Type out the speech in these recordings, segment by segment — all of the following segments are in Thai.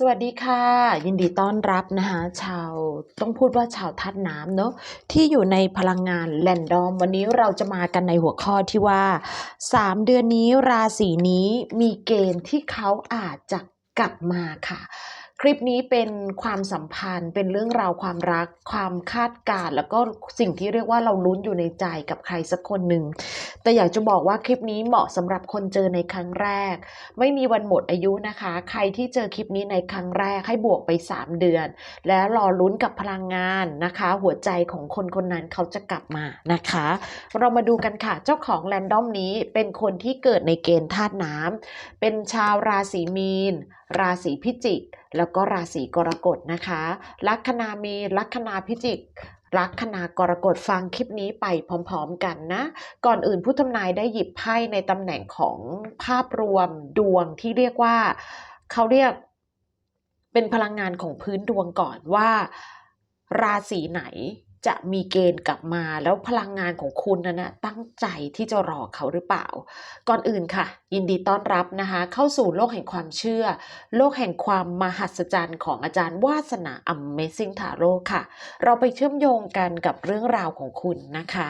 สวัสดีค่ะ ยินดีต้อนรับนะคะชาวต้องพูดว่าชาวธาตุน้ำเนอะที่อยู่ในพลังงานแลนดอม วันนี้เราจะมากันในหัวข้อที่ว่า 3 เดือนนี้ราศีนี้มีเกณฑ์ที่เขาอาจจะกลับมาค่ะ ลิปนี้เป็นความสัมพันธ์ เป็นเรื่องราวความรัก ความคาดการณ์แล้วก็สิ่งที่เรียกว่าเราลุ้นอยู่ในใจกับใครสักคนหนึ่ง แต่อยากจะบอกว่าคลิปนี้เหมาะสำหรับคนเจอในครั้งแรก ไม่มีวันหมดอายุนะคะ ใครที่เจอคลิปนี้ในครั้งแรกให้บวกไป 3 เดือน แล้วรอลุ้นกับพลังงานนะคะ หัวใจของคนคนนั้นเขาจะกลับมานะคะ เรามาดูกันค่ะเจ้าของแรนดอมนี้เป็นคนที่เกิดในเกณฑ์ธาตุน้ำเป็นชาวราศีมีนราศีพิจิก แล้วก็ราศีกรกฎนะคะ ลัคนามีลัคนาพิจิกลัคนากรกฎฟังคลิปนี้ไปพร้อมๆกันนะ ก่อนอื่นผู้ทำนายได้หยิบไพ่ในตำแหน่งของภาพรวมดวงที่เรียกว่าเขาเรียกเป็นพลังงานของพื้นดวงก่อนว่า ราศีไหน จะมีเกณฑ์กลับมาแล้วพลังงานของคุณนั้นนะตั้งใจที่จะรอเขาหรือเปล่า ก่อนอื่นค่ะ ยินดีต้อนรับนะคะ เข้าสู่โลกแห่งความเชื่อ โลกแห่งความมหัศจรรย์ของอาจารย์วาสนา Amazing Tarot ค่ะ เราไปเชื่อมโยงกันกับเรื่องราวของคุณนะคะ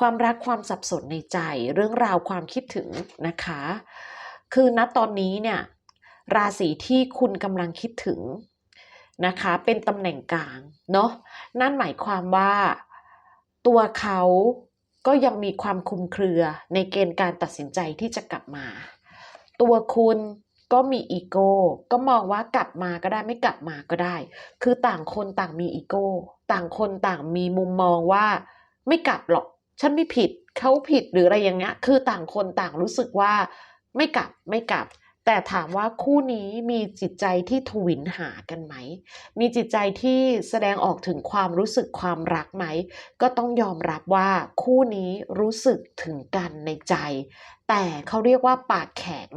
ความรักความสับสนในใจ เรื่องราวความคิดถึงนะคะ คือณตอนนี้เนี่ยราศีที่คุณกำลังคิดถึง นะคะ เป็นตำแหน่งกลางเนาะนั่นหมายความว่าตัวเขาก็ยังมีความคุมเครือในเกณฑ์การตัดสินใจที่จะกลับมา ตัวคุณก็มีอีโก้ก็มองว่ากลับมาก็ได้ไม่กลับมาก็ได้ คือต่างคนต่างมีอีโก้ต่างคนต่างมีมุมมองว่า ไม่กลับหรอก ฉันไม่ผิดเขาผิดหรืออะไรอย่างเงี้ย คือต่างคนต่างรู้สึกว่าไม่กลับไม่กลับ แต่ถามว่าคู่นี้มีจิตใจที่ทวินหากันไหม มีจิตใจที่แสดงออกถึงความรู้สึกความรักไหม ก็ต้องยอมรับว่าคู่นี้รู้สึกถึงกันในใจ แต่เขาเรียกว่าปากแข็ง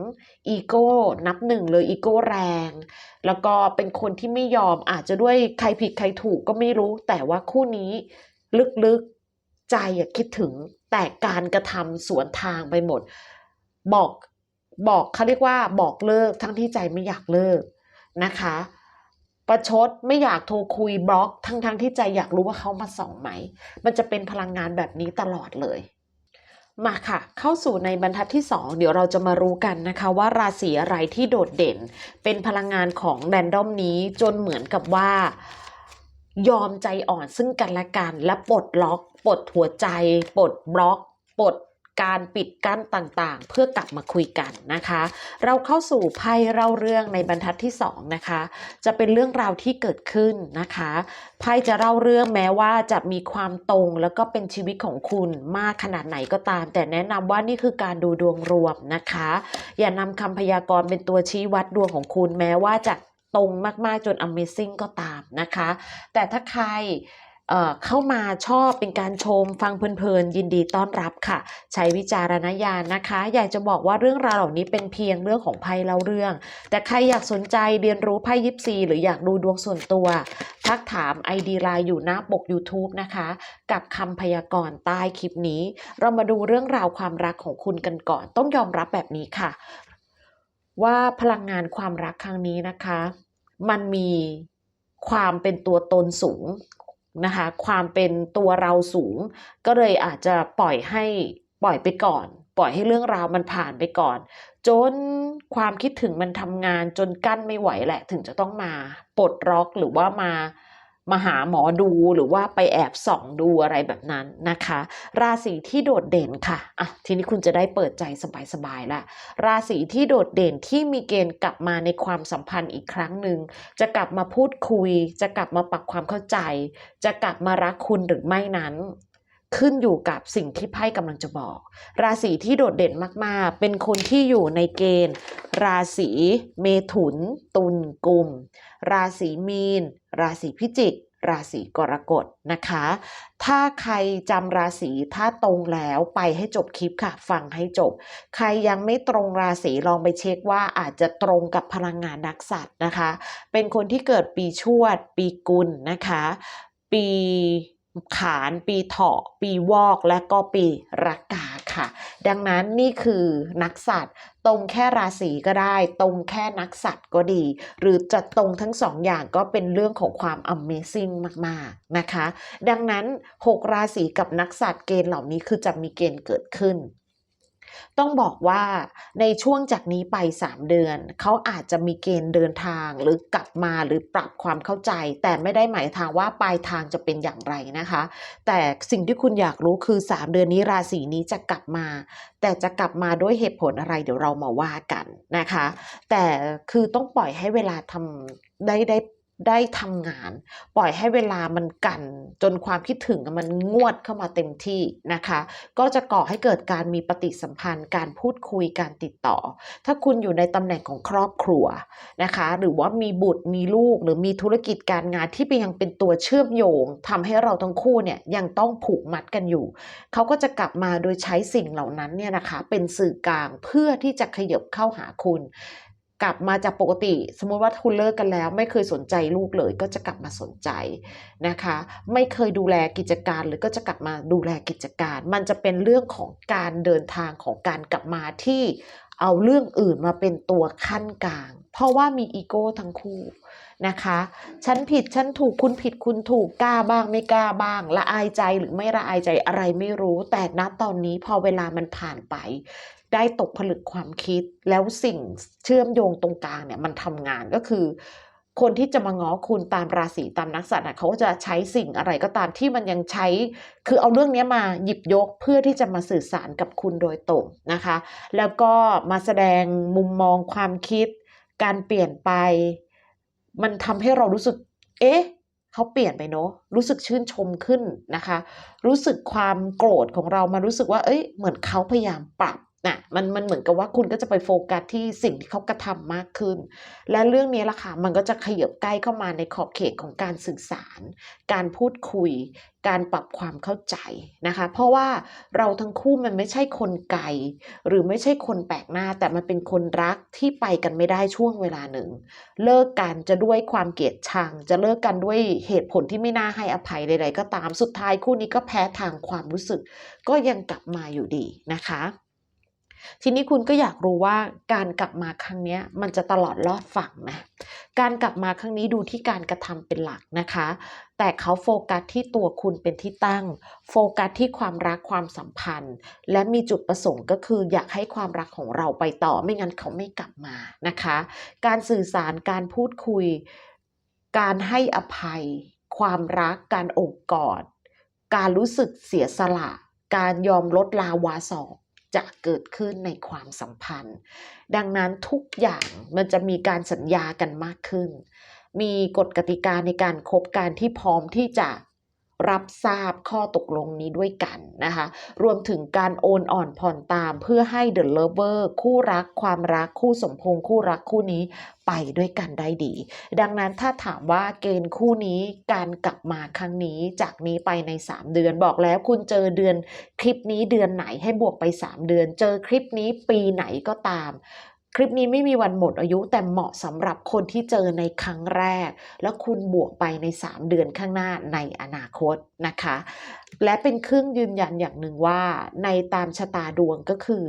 อีโก้ นับหนึ่งเลยอีโก้แรง แล้วก็เป็นคนที่ไม่ยอมอาจจะด้วยใครผิดใครถูกก็ไม่รู้ แต่ว่าคู่นี้ลึกๆใจอะคิดถึง แต่การกระทำสวนทางไปหมด บอก บอกเขาเรียกว่าบอกเลิกทั้งที่ใจไม่อยากเลิกนะคะ ประชดไม่อยากโทรคุยบล็อก ทั้งทั้งที่ใจอยากรู้ว่าเขามาส่องไหม มันจะเป็นพลังงานแบบนี้ตลอดเลยมาค่ะ เข้าสู่ในบรรทัดที่ 2 เดี๋ยวเราจะมารู้กันนะคะว่าราศีอะไรที่โดดเด่น เป็นพลังงานของแรนดอมนี้จนเหมือนกับว่า ยอมใจอ่อนซึ่งกันและกัน และปลดล็อก ปลดหัวใจ ปลดบล็อก ปลด การปิดกั้นต่างๆ เพื่อกลับมาคุยกันนะคะ เราเข้าสู่ไพ่เล่าเรื่องในบรรทัดที่2นะคะ จะเป็นเรื่องราวที่เกิดขึ้นนะคะไพ่จะเล่าเรื่องแม้ว่าจะมีความตรงแล้วก็เป็นชีวิตของคุณมากขนาดไหนก็ตาม แต่แนะนำว่านี่คือการดูดวงรวมนะคะ อย่านำคำพยากรณ์เป็นตัวชี้วัดดวงของคุณแม้ว่าจะตรงมาก ๆ จน Amazing ก็ตามนะคะ แต่ถ้าใคร เข้ามาชอบเป็นการชมฟังเพลินๆยินดีต้อนรับค่ะ ใช้วิจารณญาณนะคะ อยากจะบอกว่าเรื่องราวเหล่านี้เป็นเพียงเรื่องของไพ่เล่าเรื่อง แต่ใครอยากสนใจเรียนรู้ไพ่ยิปซีหรืออยากดูดวงส่วนตัว ทักถาม ID ไลน์อยู่หน้าปก YouTube นะคะ กับคำพยากรณ์ใต้คลิปนี้ เรามาดูเรื่องราวความรักของคุณกันก่อน ต้องยอมรับแบบนี้ค่ะ ว่าพลังงานความรักครั้งนี้นะคะ มันมีความเป็นตัวตนสูง นะคะ ความเป็นตัวเราสูง ก็เลยอาจจะปล่อยให้ปล่อยไปก่อน ปล่อยให้เรื่องราวมันผ่านไปก่อน จนความคิดถึงมันทำงานจนกั้นไม่ไหวแหละ ถึงจะต้องมาปลดล็อกหรือว่ามา มาหาหมอดูหรือว่าไปแอบส่องดูอะไรแบบนั้นนะคะ ราศีที่โดดเด่นค่ะอะทีนี้คุณจะได้เปิดใจสบายๆละราศีที่โดดเด่นที่มีเกณฑ์กลับมาในความสัมพันธ์อีกครั้งหนึ่งจะกลับมาพูดคุย จะกลับมาปรับความเข้าใจ จะกลับมารักคุณหรือไม่นั้น ขึ้นอยู่กับสิ่งที่ไพ่กำลังจะบอก ราศีที่โดดเด่นมากๆ เป็นคนที่อยู่ในเกณฑ์ ราศีเมถุน ตุลกุม ราศีมีน ราศีพิจิก ราศีกรกฎนะคะ ถ้าใครจำราศีถ้าตรงแล้วไปให้จบคลิปค่ะ ฟังให้จบ ใครยังไม่ตรงราศีลองไปเช็คว่าอาจจะตรงกับพลังงานนักสัตว์นะคะ เป็นคนที่เกิดปีชวด ปีกุลนะคะ ปี ขานปีเถาะปีวอกและก็ปีรากาค่ะค่ะ ดังนั้นนี่คือนักสัตว์ตรงแค่ราศีก็ได้ ตรงแค่นักสัตว์ก็ดี หรือจะตรงทั้งสองอย่างก็เป็นเรื่องของความ Amazing มากๆนะคะ ดังนั้น 6 ราศีกับนักสัตว์เกณฑ์เหล่านี้คือจะมีเกณฑ์เกิดขึ้น ต้องบอกว่าในช่วงจากนี้ไป 3 เดือน เขาอาจจะมีเกณฑ์เดินทางหรือกลับมาหรือปรับความเข้าใจ แต่ไม่ได้หมายทางว่าปลายทางจะเป็นอย่างไรนะคะ แต่สิ่งที่คุณอยากรู้คือ 3 เดือนนี้ราศีนี้จะกลับมา แต่จะกลับมาด้วยเหตุผลอะไรเดี๋ยวเรามาว่ากันนะคะ แต่คือต้องปล่อยให้เวลาทำได้ได้ ได้ทำงาน ปล่อยให้เวลามันกัน จนความคิดถึงมันงวดเข้ามาเต็มที่นะคะ ก็จะก่อให้เกิดการมีปฏิสัมพันธ์ การพูดคุยการติดต่อ ถ้าคุณอยู่ในตำแหน่งของครอบครัวนะคะ หรือว่ามีบุตรมีลูก หรือมีธุรกิจการงานที่เป็นยังเป็นตัวเชื่อมโยงทำให้เราทั้งคู่เนี่ยยังต้องผูกมัดกันอยู่เขาก็จะกลับมาโดยใช้สิ่งเหล่านั้นเนี่ยนะคะ เป็นสื่อกลางเพื่อที่จะขยบเข้าหาคุณ กลับมาจากปกติ สมมติว่าคุณเลิกกันแล้ว ไม่เคยสนใจลูกเลย ก็จะกลับมาสนใจนะคะ ไม่เคยดูแลกิจการหรือก็จะกลับมาดูแลกิจการ มันจะเป็นเรื่องของการเดินทางของการกลับมาที่ เอาเรื่องอื่นมาเป็นตัวขั้นกลาง เพราะว่ามีอีโก้ทั้งคู่นะคะ ฉันผิด ฉันถูก คุณผิด คุณถูก กล้าบ้าง ไม่กล้าบ้าง ละอายใจหรือไม่ละอายใจอะไรไม่รู้ แต่ณตอนนี้พอเวลามันผ่านไป ได้ตกผลึกความคิด แล้วสิ่งเชื่อมโยงตรงกลางเนี่ยมันทำงานก็คือ คนที่จะมาง้อคุณตามราศีตามนักสัตว์เขาจะใช้สิ่งอะไรก็ตามที่มันยังใช้ คือเอาเรื่องนี้มาหยิบยกเพื่อที่จะมาสื่อสารกับคุณโดยตรงนะคะ แล้วก็มาแสดงมุมมองความคิด การเปลี่ยนไป มันทำให้เรารู้สึก เอ๊ะเขาเปลี่ยนไปเนอะรู้สึกชื่นชมขึ้นนะคะ รู้สึกความโกรธของเรามารู้สึกว่า เอ้ยเหมือนเขาพยายามปรับ นะมันมันเหมือนกับว่าคุณก็จะไปโฟกัสที่สิ่งที่เขากระทำมากขึ้น และเรื่องนี้ล่ะค่ะมันก็จะขยับใกล้เข้ามาในขอบเขตของการสื่อสาร การพูดคุย การปรับความเข้าใจนะคะ เพราะว่าเราทั้งคู่มันไม่ใช่คนไกลหรือไม่ใช่คนแปลกหน้า แต่มันเป็นคนรักที่ไปกันไม่ได้ช่วงเวลาหนึ่ง เลิกกันจะด้วยความเกลียดชัง จะเลิกกันด้วยเหตุผลที่ไม่น่าให้อภัยใด ๆ ก็ตามสุดท้ายคู่นี้ก็แพ้ทางความรู้สึก ก็ยังกลับมาอยู่ดีนะคะ ทีนี้คุณก็อยากรู้ว่าการกลับมาครั้งนี้มันจะตลอดรอดฝั่งไหมการกลับมาครั้งนี้ดูที่การกระทำเป็นหลักนะคะ แต่เขาโฟกัสที่ตัวคุณเป็นที่ตั้ง โฟกัสที่ความรักความสัมพันธ์ และมีจุดประสงค์ก็คืออยากให้ความรักของเราไปต่อไม่งั้นเขาไม่กลับมานะคะ การสื่อสารการพูดคุย การให้อภัย ความรักการโอบกอด การรู้สึกเสียสละ การยอมลดลาวาสอก จะเกิดขึ้นในความสัมพันธ์ ดังนั้นทุกอย่างมันจะมีการสัญญากันมากขึ้น มีกฎกติกาในการคบการที่พร้อมที่จะ รับทราบข้อตกลงนี้ด้วยกันนะคะ รวมถึงการโอนอ่อนผ่อนตามเพื่อให้ The Lover คู่รักความรักคู่สมพงคู่รักคู่นี้ไปด้วยกันได้ดี ดังนั้นถ้าถามว่าเกณฑ์คู่นี้การกลับมาครั้งนี้จากนี้ไปใน 3 เดือนบอกแล้วคุณเจอเดือนคลิปนี้เดือนไหนให้บวกไป 3 เดือน เจอคลิปนี้ปีไหนก็ตาม คลิปนี้ไม่มีวันหมดอายุแต่เหมาะสำหรับคนที่เจอในครั้งแรก แล้วคุณบวกไปใน 3 เดือนข้างหน้าในอนาคตนะคะ และเป็นเครื่องยืนยันอย่างหนึ่งว่า ในตามชะตาดวงก็คือ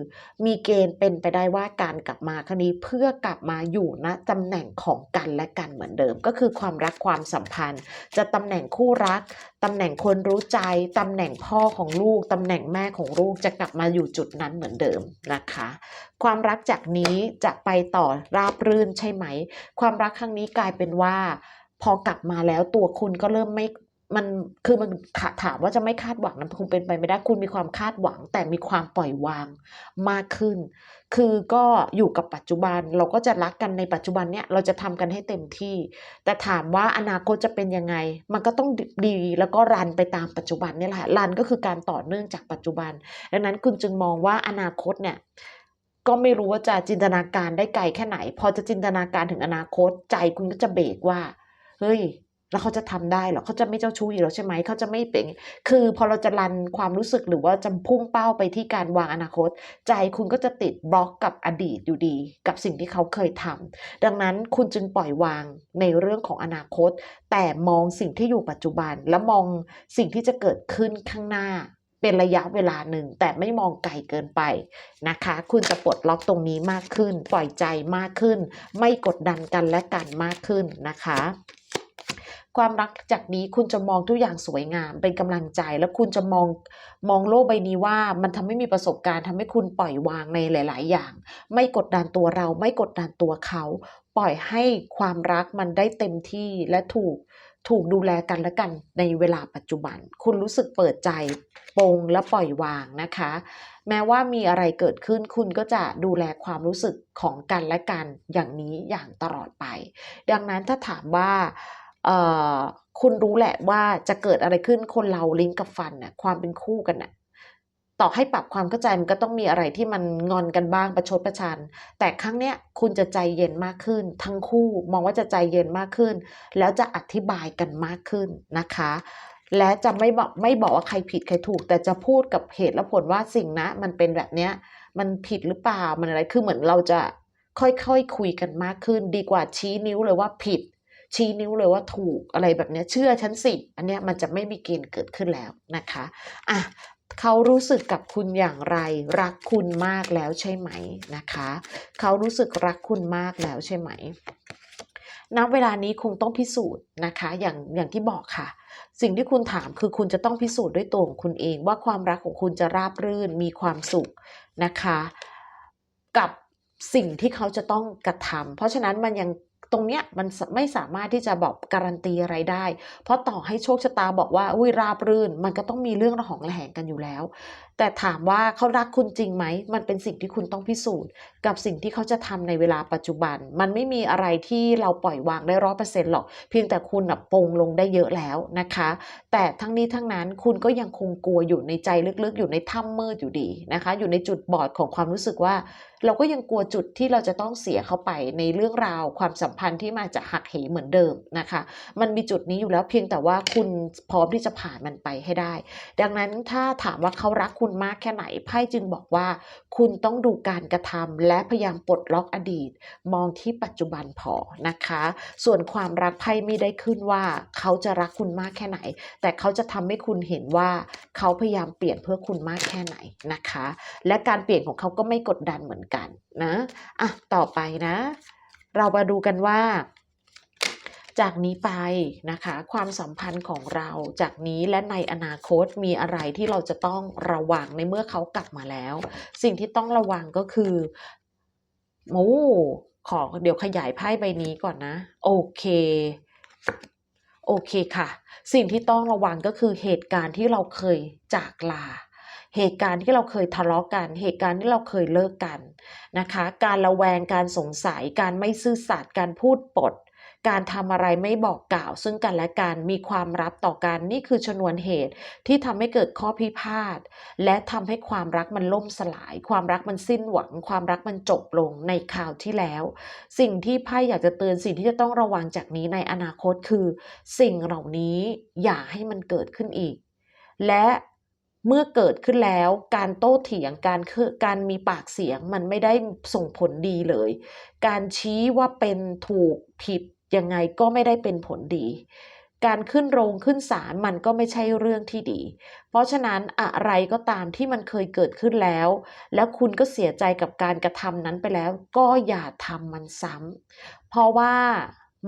มีเกณฑ์เป็นไปได้ว่าการกลับมาครั้งนี้เพื่อกลับมาอยู่ณตำแหน่งของกันและกันเหมือนเดิม ก็คือความรักความสัมพันธ์ จะตำแหน่งคู่รักตำแหน่งคนรู้ใจตำแหน่งพ่อของลูกตำแหน่งแม่ของลูกจะกลับมาอยู่จุดนั้นเหมือนเดิมนะคะความรักจากนี้จะไปต่อราบรื่นใช่ไหม ความรักครั้งนี้กลายเป็นว่า พอกลับมาแล้วตัวคุณก็เริ่มไม่มันคือมันถามว่าจะไม่คาดหวังนะคงเป็นไปไม่ได้คุณมีความคาดหวัง แต่มีความปล่อยวางมากขึ้น คือก็อยู่กับปัจจุบันเราก็จะรักกันในปัจจุบันเนี่ยเราจะทำกันให้เต็มที่ แต่ถามว่าอนาคตจะเป็นยังไง มันก็ต้องดีแล้วก็รันไปตามปัจจุบันเนี่ยแหละรันก็คือการต่อเนื่องจากปัจจุบัน ดังนั้นคุณจึงมองว่าอนาคตเนี่ย ก็ไม่รู้ว่าจะจินตนาการได้ไกลแค่ไหน พอจะจินตนาการถึงอนาคตใจคุณก็จะเบรกว่า เฮ้ย แล้วเขาจะทำได้หรอเขาจะไม่เจ้าชู้อีกแล้วใช่ไหมเขาจะไม่เป็น คือพอเราจะรันความรู้สึกหรือว่าจะพุ่งเป้าไปที่การวางอนาคต ใจคุณก็จะติดบล็อกกับอดีตอยู่ดี กับสิ่งที่เขาเคยทำดังนั้นคุณจึงปล่อยวางในเรื่องของอนาคต แต่มองสิ่งที่อยู่ปัจจุบันและมองสิ่งที่จะเกิดขึ้นข้างหน้า เป็นระยะเวลาหนึ่ง แต่ไม่มองไกลเกินไปนะคะ คุณจะปลดล็อกตรงนี้มากขึ้น ปล่อยใจมากขึ้น ไม่กดดันกันและกันมากขึ้นนะคะความรักจากนี้คุณจะมองทุกอย่างสวยงามเป็นกำลังใจ แล้วคุณจะมองมองโลกใบนี้ว่ามันทำให้มีประสบการณ์ทำให้คุณปล่อยวางในหลาย ๆ อย่าง ไม่กดดันตัวเรา ไม่กดดันตัวเขา ปล่อยให้ความรักมันได้เต็มที่และถูก ถูกดูแลกันและกันในเวลาปัจจุบัน คุณรู้สึกเปิดใจปรงและปล่อยวางนะคะ แม้ว่ามีอะไรเกิดขึ้นคุณก็จะดูแลความรู้สึกของกันและกันอย่างนี้อย่างตลอดไป ดังนั้นถ้าถามว่าคุณรู้แหละว่าจะเกิดอะไรขึ้นคนเราลิ้นกับฟันน่ะความเป็นคู่กันน่ะ ต่อให้ปรับความเข้าใจมันก็ต้องมีอะไรที่มันงอนกันบ้างประชดประชัน แต่ครั้งเนี้ยคุณจะใจเย็นมากขึ้น ทั้งคู่มองว่าจะใจเย็นมากขึ้น แล้วจะอธิบายกันมากขึ้นนะคะ และจะไม่บอกไม่บอกว่าใครผิดใครถูก แต่จะพูดกับเหตุและผลว่าสิ่งนะมันเป็นแบบเนี้ยมันผิดหรือเปล่ามันอะไรคือเหมือนเราจะค่อยๆคคุยกันมากขึ้น ดีกว่าชี้นิ้วเลยว่าผิด ชี้นิ้วเลยว่าถูกอะไรแบบนี้เชื่อฉันสิ อันเนี้ยมันจะไม่มีเกณฑ์เกิดขึ้นแล้วนะคะอะ เขารู้สึกกับคุณอย่างไร รักคุณมากแล้วใช่ไหมนะคะ เขารู้สึกรักคุณมากแล้วใช่ไหมณเวลานี้คงต้องพิสูจน์นะคะ อย่างอย่างที่บอกค่ะ สิ่งที่คุณถามคือคุณจะต้องพิสูจน์ด้วยตัวของคุณเอง ว่าความรักของคุณจะราบรื่นมีความสุขนะคะ กับสิ่งที่เขาจะต้องกระทำเพราะฉะนั้นมันยัง ตรงเนี้ยมันไม่สามารถที่จะบอกการันตีอะไรได้ เพราะต่อให้โชคชะตาบอกว่าอุ้ยราบรื่น มันก็ต้องมีเรื่องระหองระแหงกันอยู่แล้ว แต่ถามว่าเขารักคุณจริงไหม มันเป็นสิ่งที่คุณต้องพิสูจน์ กับสิ่งที่เขาจะทำในเวลาปัจจุบัน มันไม่มีอะไรที่เราปล่อยวางได้ร้อยเปอร์เซ็นต์หรอก เพียงแต่คุณนะปงลงได้เยอะแล้วนะคะ แต่ทั้งนี้ทั้งนั้นคุณก็ยังคงกลัวอยู่ในใจลึกๆ อยู่ในถ้ำมืดอยู่ดีนะคะ อยู่ในจุดบอดของความรู้สึกว่า เราก็ยังกลัวจุดที่เราจะต้องเสียเข้าไปในเรื่องราวความสัมพันธ์ที่มาจากหักเหเหมือนเดิมนะคะ มันมีจุดนี้อยู่แล้วเพียงแต่ว่าคุณพร้อมที่จะผ่านมันไปให้ได้ ดังนั้นถ้าถามว่าเขารักคุณณมากแค่ไหนไพ่จึงบอกว่า คุณต้องดูการกระทำและพยายามปลดล็อกอดีต มองที่ปัจจุบันพอนะคะ ส่วนความรักไพ่ไม่ได้ขึ้นว่า เขาจะรักคุณมากแค่ไหน แต่เขาจะทำให้คุณเห็นว่า เขาพยายามเปลี่ยนเพื่อคุณมากแค่ไหนนะคะ และการเปลี่ยนของเขาก็ไม่กดดันเหมือนกันนะอะต่อไปนะ เรามาดูกันว่า จากนี้ไปนะคะ ความสัมพันธ์ของเราจากนี้และในอนาคตมีอะไรที่เราจะต้องระวังในเมื่อเขากลับมาแล้ว สิ่งที่ต้องระวังก็คือโอ้ขอเดี๋ยวขยายไพ่ใบนี้ก่อนนะ โอเคโอเคค่ะ สิ่งที่ต้องระวังก็คือเหตุการณ์ที่เราเคยจากลา เหตุการณ์ที่เราเคยทะเลาะกัน เหตุการณ์ที่เราเคยเลิกกันนะคะ การระแวงการสงสัยการไม่ซื่อสัตย์การพูดปด การทำอะไรไม่บอกกล่าว ซึ่งกันและกันมีความลับต่อกันนี่คือชนวนเหตุที่ทำให้เกิดข้อพิพาทและทำให้ความรักมันล่มสลาย ความรักมันสิ้นหวัง ความรักมันจบลงในคราวที่แล้ว สิ่งที่ไพ่อยากจะเตือนสิ่งที่จะต้องระวังจากนี้ในอนาคตคือ สิ่งเหล่านี้อย่าให้มันเกิดขึ้นอีก และเมื่อเกิดขึ้นแล้วการโต้เถียงการคือการมีปากเสียงมันไม่ได้ส่งผลดีเลย การชี้ว่าเป็นถูกผิด ยังไงก็ไม่ได้เป็นผลดี การขึ้นโรงขึ้นศาลมันก็ไม่ใช่เรื่องที่ดี เพราะฉะนั้นอะไรก็ตามที่มันเคยเกิดขึ้นแล้ว แล้วคุณก็เสียใจกับการกระทำนั้นไปแล้ว ก็อย่าทำมันซ้ำเพราะว่า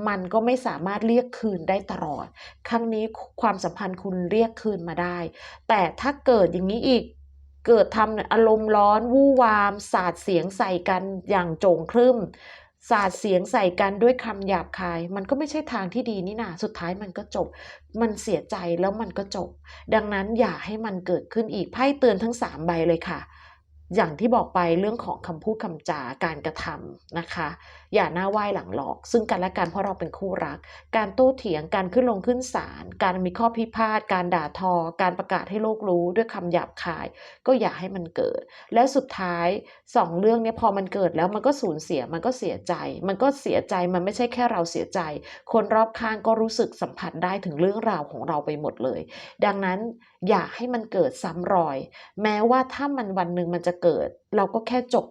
มันก็ไม่สามารถเรียกคืนได้ตลอด ครั้งนี้ความสัมพันธ์คุณเรียกคืนมาได้ แต่ถ้าเกิดอย่างนี้อีก เกิดทำอารมณ์ร้อน วู่วาม สาดเสียงใส่กันอย่างโจงครึ่ม สาดเสียงใส่กันด้วยคำหยาบคาย มันก็ไม่ใช่ทางที่ดีนี่นาสุดท้ายมันก็จบ มันเสียใจแล้วมันก็จบ ดังนั้นอย่าให้มันเกิดขึ้นอีกไพ่เตือนทั้งสามใบเลยค่ะ อย่างที่บอกไปเรื่องของคำพูดคำจาการกระทำนะคะอย่าหน้าไหว้หลังหลอก ซึ่งกันและกันเพราะเราเป็นคู่รัก การโต้เถียงการขึ้นลงขึ้นศาลการมีข้อพิพาทการด่าทอ การประกาศให้โลกรู้ด้วยคำหยาบคาย ก็อย่าให้มันเกิด และสุดท้ายสองเรื่องนี้พอมันเกิดแล้วมันก็สูญเสียมันก็เสียใจ มันก็เสียใจมันไม่ใช่แค่เราเสียใจ คนรอบข้างก็รู้สึกสัมผัสได้ถึงเรื่องราวของเราไปหมดเลย ดังนั้นอย่าให้มันเกิดซ้ำรอย แม้ว่าถ้ามันวันหนึ่งมันจะเกิด เราก็แค่จบ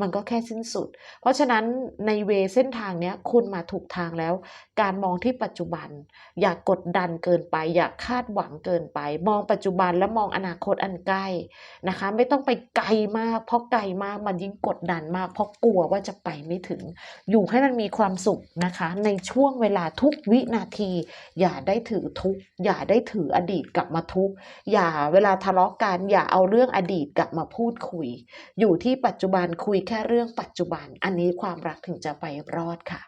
มันก็แค่สิ้นสุด เพราะฉะนั้นในเวเส้นทางเนี้ยคุณมาถูกทางแล้ว การมองที่ปัจจุบัน อย่ากกดดันเกินไป อย่าคาดหวังเกินไป มองปัจจุบันและมองอนาคตอันใกล้นะคะ ไม่ต้องไปไกลมาก เพราะไกลมากมันยิ่งกดดันมาก เพราะกลัวว่าจะไปไม่ถึง อยู่ให้มันมีความสุขนะคะ ในช่วงเวลาทุกวินาที อย่าได้ถือทุกอย่าได้ถืออดีตกลับมาทุกอย่าเวลาทะเลาะกันอย่าเอาเรื่องอดีตกลับมาพูดคุย อยู่ที่ปัจจุบันคุยแค่เรื่องปัจจุบัน อันนี้ความรักถึงจะไปรอดค่ะ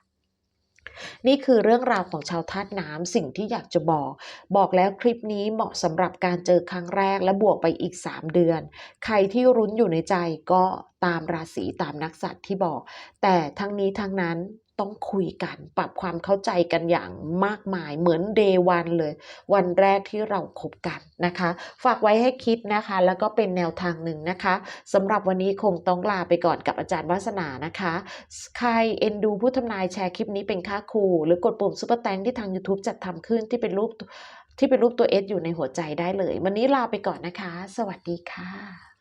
นี่คือเรื่องราวของชาวธาตุน้ำสิ่งที่อยากจะบอก บอกแล้วคลิปนี้เหมาะสำหรับการเจอครั้งแรกและบวกไปอีก 3 เดือน ใครที่รุ้นอยู่ในใจก็ตามราศีตามนักสัตว์ที่บอก แต่ทั้งนี้ทั้งนั้น ต้องคุยกันปรับความเข้าใจกันอย่างมากมายเหมือนเดวันเลย วันแรกที่เราคบกันนะคะ ฝากไว้ให้คิดนะคะ แล้วก็เป็นแนวทางหนึ่งนะคะสำหรับวันนี้คงต้องลาไปก่อนกับอาจารย์วาสนานะคะ ใครเอ็นดูผู้ทำนายแชร์คลิปนี้เป็นค่าครู หรือกดปุ่มซุปเปอร์แตงที่ทาง YouTube จัดทำขึ้นที่เป็นรูปที่เป็นรูปตัว S อยู่ในหัวใจได้เลย วันนี้ลาไปก่อนนะคะ สวัสดีค่ะ